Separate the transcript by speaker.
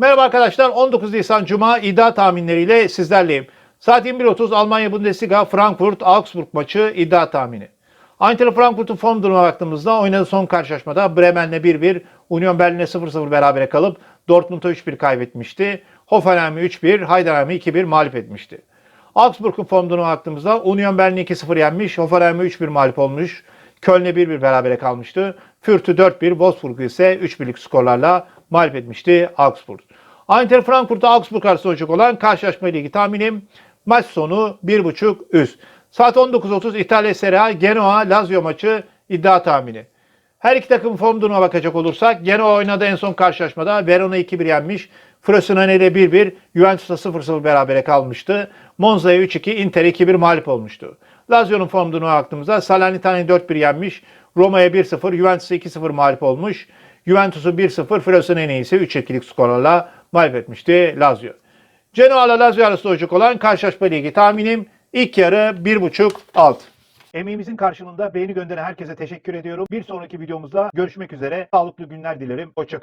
Speaker 1: Merhaba arkadaşlar 19 Nisan Cuma iddia tahminleriyle sizlerleyim. Saat 21.30 Almanya Bundesliga Frankfurt Augsburg maçı iddia tahmini. Eintracht Frankfurt'un form durumuna baktığımızda oynadığı son karşılaşmada Bremen'le 1-1, Union Berlin'le 0-0 berabere kalıp Dortmund'a 3-1 kaybetmişti. Hoffenheim'i 3-1, Heidenheim'i 2-1 mağlup etmişti. Augsburg'un form durumuna baktığımızda Union Berlin'i 2-0 yenmiş, Hoffenheim'i 3-1 mağlup olmuş, Köln'e 1-1 berabere kalmıştı. Fürth'ü 4-1, Wolfsburg'u ise 3-1'lik skorlarla mağlup etmişti Augsburg. Eintracht Frankfurt'ta Augsburg arasında olacak olan karşılaşma ligi tahminim maç sonu 1.5 üst. Saat 19.30 İtalya Serie A Genoa Lazio maçı iddia tahmini. Her iki takım form durumuna bakacak olursak Genoa oynadı en son karşılaşmada Verona 2-1 yenmiş. Frosinone ile 1-1, Juventus'la 0-0 berabere kalmıştı. Monza'ya 3-2, Inter'e 2-1 mağlup olmuştu. Lazio'nun form durumuna baktığımızda Salernitane'yi 4-1 yenmiş. Roma'ya 1-0, Juventus'a 2-0 mağlup olmuş. Juventus'u 1-0, Frosinone'yi ise 3-2'lik skorlarla mağlup etmişti Lazio. Genoa ile Lazio arasında olacak olan karşılaşma ligi tahminim ilk yarı 1.5 alt. Emeğimizin karşılığında beğeni gönderen herkese teşekkür ediyorum. Bir sonraki videomuzda görüşmek üzere. Sağlıklı günler dilerim. Hoşçakalın.